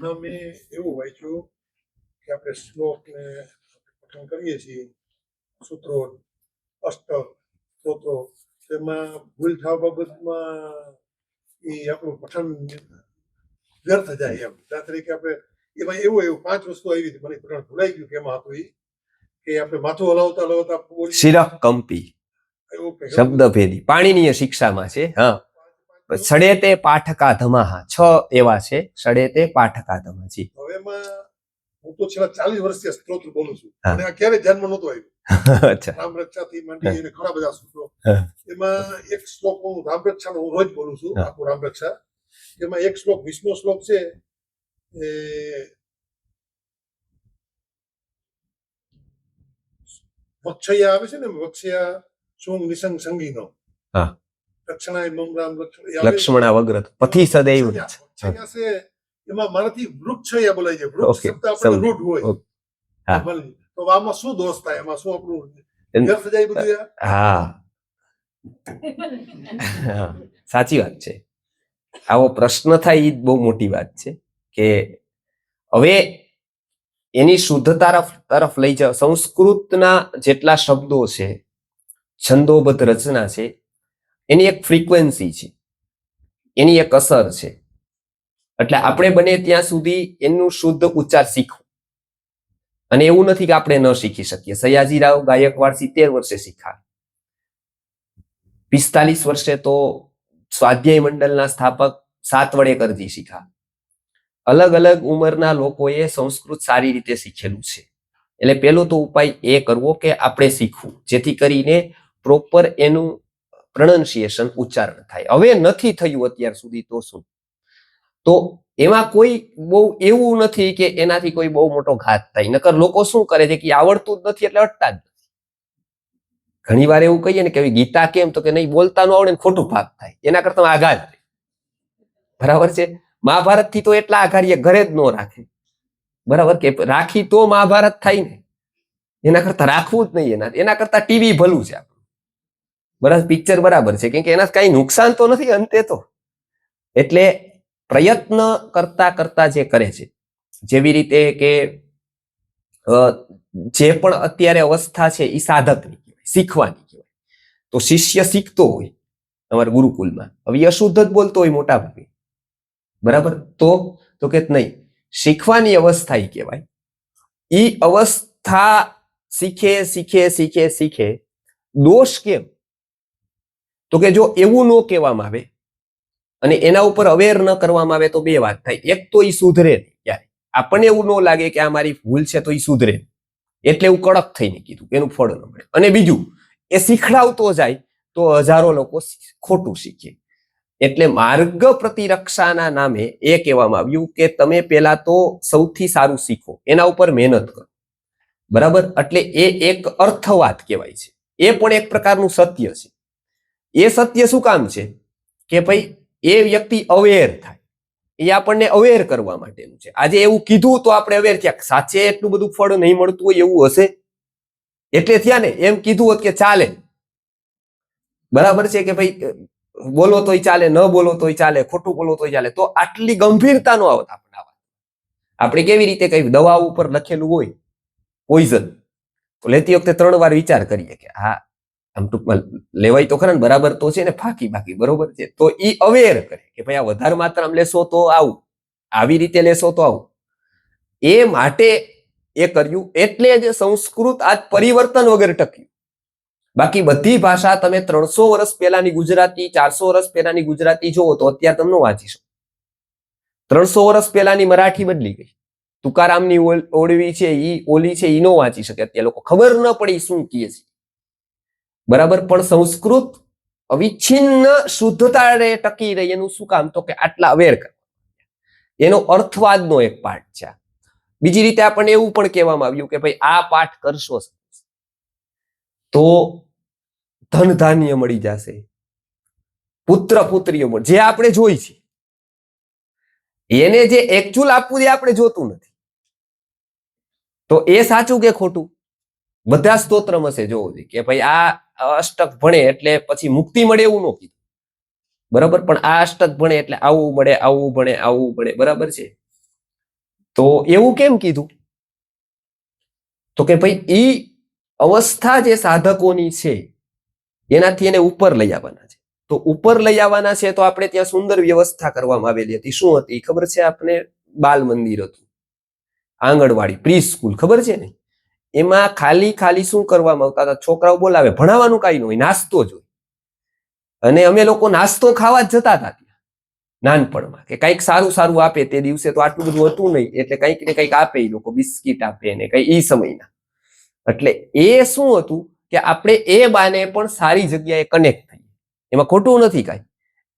હમણાં મેં એવું વાંચ્યું કે આપણે શ્લોકને પઠન કરીએ છીએ સૂત્રો અષ્ટક સ્તોત્રો તેમાં ભૂલ થવા બાબતમાં એ આપણું પઠન વ્યર્થ જાય એમ દાખલા તરીકે આપણે એમાં એવું એવું પાંચ વસ્તુ આવી હતી મને પઠન ભૂલાઈ ગયું કે એમાં હતું એ કે આપણે માથું હલાવતા હલાવતા શિરક કંપી શબ્દ શબ્દભેદી પાણીની શિક્ષામાં છે હા સડે તે પાઠકા ધમાહા છ એવા છે સડે તે પાઠકા ધમાજી હું તો છેલ્લા ચાલીસ વર્ષથી સ્ત્રોત બોલું છું. અને આ ક્યારે ધ્યાનમાં નહોતું આવ્યું. અચ્છા. રામ રક્ષાથી માંડી અને ઘણા બધા સૂત્રો એમાં એક શ્લોક હું રામ રક્ષા હું રોજ બોલું છું આખું રામ રક્ષા. એમાં એક શ્લોક વિષ્ણુ શ્લોક છે એ વક્ષયા આવે છે ને વક્ષયા સોંગ નિસંગ સંગીનો. લક્ષ્મણ એ વગ્ર પથી સદૈવ એમાં મારાથી વૃક્ષયા બોલાય છે વૃક્ષ શબ્દ આપણે રૂટ હોય. તો આમાં શું દોષ થાય? એમાં શું આપણું એમ- વ્યર્થ જાય બધું હા. સાચી વાત છે. આવો પ્રશ્ન થાય એ જ બહુ મોટી વાત છે કે હવે એની શુદ્ધતા તરફ તરફ લઈ જાવ સંસ્કૃતના જેટલા શબ્દો છે છંદોબદ્ધ રચના છે એની એક ફ્રીક્વન્સી છે. એની એક અસર છે. એટલે આપણે બને ત્યાં સુધી એનું શુદ્ધ ઉચ્ચાર શીખવું. અને એવું નથી કે આપણે ન શીખી શકીએ. સયાજીરાવ ગાયકવાડ સિત્તેર વર્ષે શીખા પિસ્તાલીસ વર્ષે તો સ્વાધ્યાય મંડળના સ્થાપક સાત વડેકરજી શીખા. અલગ અલગ ઉંમરના લોકોએ સંસ્કૃત સારી રીતે શીખેલું છે. એટલે પેલો તો ઉપાય એ કરવો કે આપણે શીખવું. જેથી કરીને પ્રોપર એનું પ્રનન્સિએશન ઉચ્ચારણ થાય. હવે નથી થયું અત્યાર સુધી તો શું? તો એમાં કોઈ બહુ એવું નથી કે એનાથી કોઈ બહુ મોટો ઘાત થાય. નકર લોકો શું કરે છે કે આવડતું જ નથી એટલે અટતા જ નથી. ઘણી વાર એવું કહીએ ને કે ગીતા કેમ તો કે નહીં બોલતા ન આવડે ખોટું પાપ થાય. એના કરતા આઘાત. બરાબર છે? મહાભારતથી તો એટલા આઘારીએ ઘરે જ ન રાખે. બરાબર કે રાખી તો મહાભારત થાય ને. એના કરતા રાખવું જ નહીં એના એના કરતા ટીવી ભલું છે બરાબર પિક્ચર બરાબર છે. કેમ કે એના કઈ નુકસાન તો નથી અંતે તો એટલે પ્રયત્ન કરતા કરતા જે કરે છે, જેવી રીતે કે જે પણ અત્યારે અવસ્થા છે એ સાધકની કહેવાય, શીખવાની કહેવાય. તો શિષ્ય શીખતો હોય અમારા ગુરુકુલમાં. હવે અશુદ્ધ જ બોલતો હોય મોટા ભાગે. બરાબર? તો તો કે નહીં, શીખવાની અવસ્થા એ કહેવાય. એ અવસ્થા શીખે શીખે શીખે શીખે. દોષ કેમ? તો કે જો એવું ન કહેવામાં આવે અને એના ઉપર અવેર ન કરવામાં આવે તો બે વાત થાય. એક તો એ સુધરે ક્યારે આપણને એવું ન લાગે કે આ મારી ભૂલ છે તો એ સુધરે એટલે એવું કડક થઈને કીધું એનું ફળ ન મળે. અને બીજું, એ શીખડાવતો જાય તો હજારો લોકો ખોટું શીખે. એટલે માર્ગ પ્રતિરક્ષાના નામે એ કહેવામાં આવ્યું કે તમે પેલા તો સૌથી સારું શીખો. એના ઉપર મહેનત કરો. બરાબર? એટલે એ એક અર્થવાદ કહેવાય છે. એ પણ એક પ્રકારનું સત્ય છે. એ સત્ય શું કામ છે? કે ભાઈ, એ વ્યક્તિ અવેર થાય. એ આપણને અવેર કરવા માટેનું છે. આજે એવું કીધું તો આપણે અવેર થયા. સાચે એટલું બધું ફળ નહીં મળતું હોય એવું હશે? એટલે થયા ને, એમ કીધું હોત કે ચાલે. બરાબર છે કે ભાઈ, બોલો તોય ચાલે, ન બોલો તોય ચાલે, ખોટું બોલો તોય ચાલે. તો આટલી ગંભીરતા નો આવત આપણને આપણે કેવી રીતે કઈ દવા ઉપર લખેલું હોય? પોઈઝન તો લેતી વખતે ત્રણ વાર વિચાર કરીએ કે હા આમ ટૂંકમાં લેવાય તો ખરા ને બરાબર તો છે ને ફાકી બાકી, બરોબર છે? તો એ અવેર કરે કે ભાઈ આ વધારે માત્રામાં લેશો તો આવું, આવી રીતે લેશો તો આવું. એ માટે એ કર્યું એટલે જ સંસ્કૃત આજ પરિવર્તન વગર ટક્યું. બાકી બધી ભાષા તમે ત્રણસો વર્ષ પહેલાની ગુજરાતી, ચારસો વર્ષ પહેલાની ગુજરાતી જોવો તો અત્યારે તમને વાંચી શકો. ત્રણસો વર્ષ પહેલાની મરાઠી બદલી ગઈ. તુકારામની ઓળવી છે એ ઓલી છે એ નો વાંચી શકે. અત્યારે લોકો ખબર ન પડી શું કહે છે. બરાબર? પણ સંસ્કૃત અવિચ્છિન્ન શુદ્ધતા ટકી રહી, એનું શું કામ? તો કે આટલા અવેર એનો અર્થવાદનો એક પાઠ છે. બીજી રીતે આપણને એવું પણ કહેવામાં આવ્યું કે ભાઈ, આ પાઠ કરશો તો ધન ધાન્ય મળી જશે. પુત્ર પુત્રીઓ જે આપણે જોઈ છે. એને જે એકચ્યુઅલ આપવું એ આપણે જોતું નથી. તો એ સાચું કે ખોટું? બધા સ્તોત્રમાં હશે જોવું જોઈએ કે ભાઈ, આ અષ્ટક ભણે એટલે પછી મુક્તિ મળે એવું ન કીધું. બરાબર? પણ આ અષ્ટક ભણે એટલે આવું મળે, આવું ભણે આવું ભણે. બરાબર છે? તો એવું કેમ કીધું? તો કે ભાઈ ઈ અવસ્થા જે સાધકોની છે, એનાથી એને ઉપર લઈ આવવાના છે. તો ઉપર લઈ આવવાના છે તો આપણે ત્યાં સુંદર વ્યવસ્થા કરવામાં આવેલી હતી. શું હતી? ખબર છે આપણે બાલ મંદિર હતું. Anganwadi, preschool. ખબર છે ને? એમાં ખાલી ખાલી શું કરવામાં આવતા હતા? છોકરાઓ બોલાવે, ભણાવવાનું કાંઈ ન હોય, નાસ્તો જ હોય. અને અમે લોકો નાસ્તો ખાવા જ જતા હતા ત્યાં, નાનપણમાં, કે કંઈક સારું સારું આપે તે દિવસે તો આટલું બધું હતું નહીં, એટલે કંઈક ને કંઈક આપે એ લોકો, બિસ્કિટ આપે ને કઈ એ સમયના. એટલે એ શું હતું કે આપણે એ બાને પણ સારી જગ્યાએ કનેક્ટ થઈએ. એમાં ખોટું નથી કાંઈ.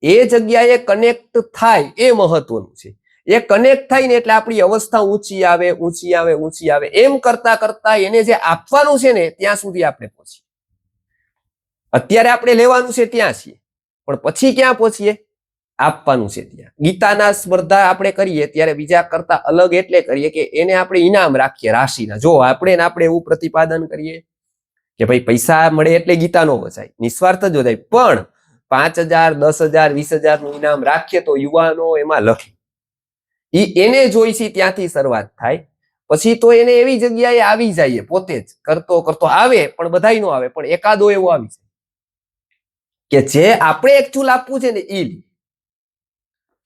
એ જગ્યાએ કનેક્ટ થાય એ મહત્વનું છે. એ કનેક્ટ થાય ને એટલે આપણી અવસ્થા ઊંચી આવે ઊંચી આવે ઊંચી આવે. એમ કરતા કરતા એને જે આપવાનું છે ને, ત્યાં સુધી આપણે પહોંચીએ. અત્યારે આપણે લેવાનું છે ત્યાં છીએ. પણ પછી ક્યાં પહોંચીએ? આપવાનું છે ત્યાં. ગીતાના સ્પર્ધા આપણે કરીએ ત્યારે બીજા કરતા અલગ એટલે કરીએ કે એને આપણે ઇનામ રાખીએ, રાશિના. જો આપણે આપણે એવું પ્રતિપાદન કરીએ કે ભાઈ પૈસા મળે એટલે ગીતા નો વચાય નિસ્વાર્થ જ વધાય પણ પાંચ હજાર, દસ હજાર, વીસ હજારનું ઇનામ રાખીએ તો યુવાનો એમાં લખે. ઈ એને જોઈશી ત્યાંથી શરૂઆત થાય. પછી તો એને એવી જગ્યાએ આવી જાય પોતે જ. કરતો કરતો આવે, પણ બધાય નો આવે, પણ એકાદો એવો આવી જાય. કે જે આપણે એકચ્યુઅલ આપવું છે ને ઈ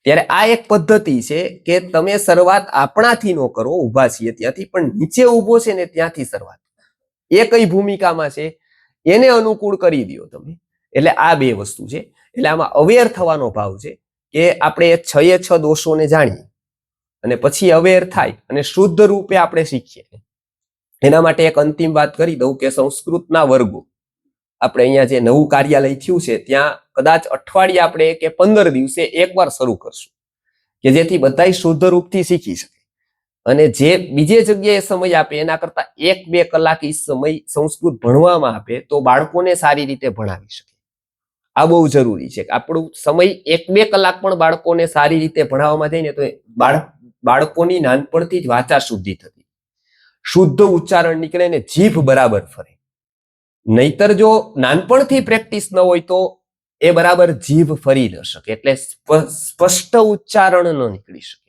ત્યારે આ એક પદ્ધતિ છે કે તમે શરૂઆત આપણાથી નો કરો, ઊભા છીએ ત્યાંથી, પણ નીચે ઊભો છે ને ત્યાંથી શરૂઆત. એ કઈ ભૂમિકામાં છે, એને અનુકૂળ કરી દો તમે. એટલે આ બે વસ્તુ છે. એટલે આમાં અવેર થવાનો ભાવ છે કે આપણે એ છ એ છ દોષોને જાણીએ. અને પછી અવેર થાય અને શુદ્ધ રૂપે આપણે શીખીએ. એના માટે એક અંતિમ વાત કરી દઉં કે સંસ્કૃતના વર્ગો. આપણે અહીંયા જે નવું કાર્યાલય થયું છે, ત્યાં કદાચ અઠવાડિયે આપણે કે પંદર દિવસે એકવાર શરૂ કરશું. કે જેથી બધા શુદ્ધ રૂપથી શીખી શકે. અને જે બીજે જગ્યાએ સમય આપે, એના કરતા એક બે કલાક એ સમય સંસ્કૃત ભણવામાં આપે, તો બાળકોને સારી રીતે ભણાવી શકે. આ બહુ જરૂરી છે આપણું સમય એક બે કલાક પણ બાળકોને સારી રીતે ભણાવવામાં જાય ને તો બાળક બાળકોની નાનપણથી જ વાચા શુદ્ધિ થતી. શુદ્ધ ઉચ્ચારણ નીકળે ને જીભ બરાબર ફરે. નહીતર જો નાનપણથી પ્રેક્ટિસ ન હોય તો એ બરાબર જીભ ફરી ન શકે. એટલે સ્પષ્ટ ઉચ્ચારણ ન નીકળી શકે.